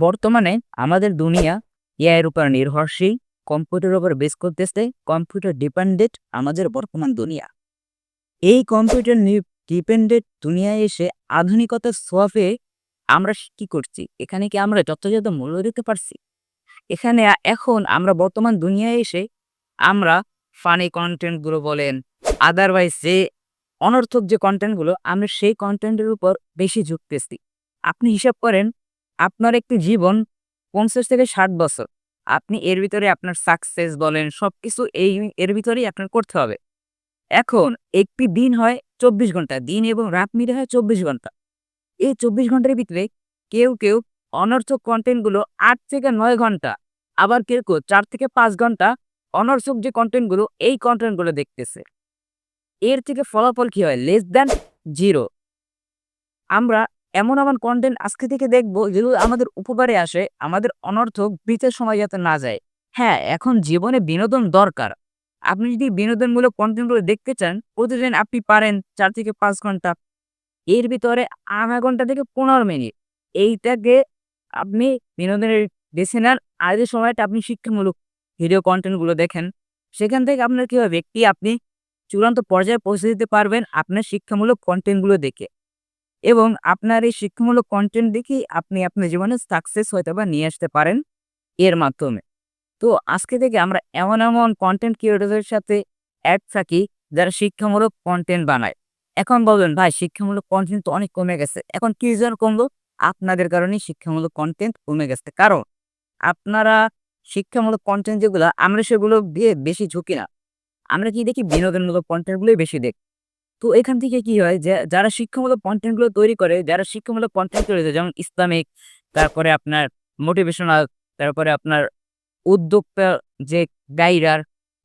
বর্তমানে আমাদের দুনিয়া এআই এর উপর নির্ভরশীল কম্পিউটারের উপর বেস করতেছে কম্পিউটার ডিপেন্ডেন্ট আমাদের বর্তমান দুনিয়া। এই কম্পিউটার ডিপেন্ডেন্ট দুনিয়ায় এসে আধুনিকতার সোয়াফে আমরা কি করছি? এখানে কি আমরা যথাযথ মূল্য দিতে পারছি? এখানে এখন আমরা বর্তমান দুনিয়ায় এসে আমরা ফানি কন্টেন্টগুলো বলেন আদারওয়াইজ যে অনর্থক যে কন্টেন্টগুলো আমরা সেই কন্টেন্টের উপর বেশি ঝুঁকতেছি। আপনি হিসাব করেন আপনার একটি জীবন পঞ্চাশ থেকে ষাট বছর। আপনি এর ভিতরে আপনার সাকসেস বলেন, সবকিছু এই এর ভিতরেই আপনার করতে হবে। এখন একটি দিন হয় চব্বিশ ঘণ্টা, দিন এবং রাত মিলে হয় চব্বিশ ঘণ্টা। এই চব্বিশ ঘণ্টার ভিতরে কেউ কেউ অনর্থক কন্টেন্টগুলো আট থেকে নয় ঘণ্টা, আবার কেউ কেউ চার থেকে পাঁচ ঘণ্টা অনর্থক যে কন্টেন্টগুলো এই কন্টেন্টগুলো দেখতেছে। এর থেকে ফলাফল কি হয়? লেস দ্যান জিরো আমরা এমন এমন কন্টেন্ট আজকে থেকে দেখব যেগুলো আমাদের উপকারে আসে, আমাদের অনর্থক বৃথের সময় যাতে না যায়। হ্যাঁ এখন জীবনে বিনোদন দরকার। আপনি যদি বিনোদনমূলক কন্টেন্টগুলো দেখতে চান, প্রতিদিন আপনি পারেন চার থেকে পাঁচ ঘণ্টা। এর ভিতরে আধা ঘণ্টা থেকে পনেরো মিনিট। এইটাকে আপনি বিনোদনের বেছে নেন। যে সময়টা আপনি শিক্ষামূলক ভিডিও কন্টেন্টগুলো দেখেন। সেখান থেকে আপনার কী হবে? একটি আপনি চূড়ান্ত পর্যায়ে পৌঁছে দিতে পারবেন আপনার শিক্ষামূলক কন্টেন্টগুলো দেখে। এবং আপনার এই শিক্ষামূলক কন্টেন্ট দেখেই আপনি আপনার জীবনে সাকসেস হয়তো বা নিয়ে আসতে পারেন এর মাধ্যমে। তো আজকে থেকে আমরা এমন এমন কন্টেন্ট ক্রিয়েটরদের সাথে অ্যাড থাকি যারা শিক্ষামূলক কন্টেন্ট বানায়। এখন বলবেন, ভাই, শিক্ষামূলক কন্টেন্ট তো অনেক কমে গেছে। এখন কি জন্য কমলো? আপনাদের কারণেই শিক্ষামূলক কন্টেন্ট কমে গেছে। কারণ আপনারা শিক্ষামূলক কন্টেন্ট যেগুলো, আমরা সেগুলো দিয়ে বেশি ঝুঁকি না। আমরা কি দেখি? বিনোদনমূলক কন্টেন্টগুলোই বেশি দেখি। তো এখান থেকে কি হয় যে, যারা শিক্ষামূলক কন্টেন্টগুলো তৈরি করে, যারা শিক্ষামূলক কন্টেন্ট তৈরি করে, যেমন ইসলামিক, তারপরে আপনার মোটিভেশনাল তারপরে আপনার উদ্যোক্তা যে গাইডার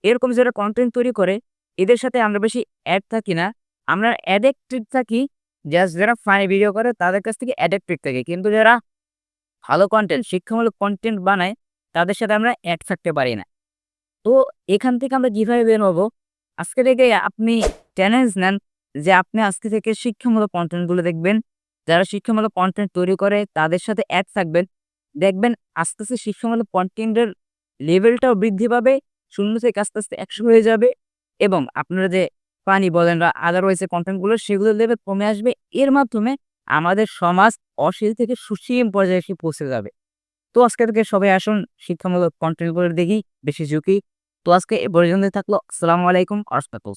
এরকম যারা কন্টেন্ট তৈরি করে, এদের সাথে আমরা বেশি অ্যাড থাকি না। আমরা অ্যাডেক্টেড থাকি জাস্ট যারা ফানি ভিডিও করে, তাদের কাছ থেকে অ্যাডেক্টেড থাকি। কিন্তু যারা ভালো কন্টেন্ট শিক্ষামূলক কন্টেন্ট বানায়, তাদের সাথে আমরা অ্যাড থাকতে পারি না। তো এখান থেকে আমরা কীভাবে বের হব? আজকে থেকে আপনি চ্যালেঞ্জ নেন যে আপনি আজকে থেকে শিক্ষামূলক কন্টেন্টগুলো দেখবেন। যারা শিক্ষামূলক কন্টেন্ট তৈরি করে, তাদের সাথে অ্যাড থাকবেন। দেখবেন আস্তে আস্তে শিক্ষামূলক কন্টেন্টের লেভেলটাও বৃদ্ধি পাবে, শূন্য থেকে আস্তে আস্তে একশো হয়ে যাবে এবং আপনারা যে পানি বলেন বা আদারওয়াইজ যে কন্টেন্টগুলো সেগুলো লেভেল কমে আসবে। এর মাধ্যমে আমাদের সমাজ অশীল থেকে সুশীল পর্যায়ে এসে পৌঁছে যাবে। তো আজকে থেকে সবাই আসুন, শিক্ষামূলক কন্টেন্টগুলো দেখি, বেশি ঝুঁকি তো আজকে এ পর্যন্ত থাকল। আসসালামু আলাইকুম আরস্তাকুল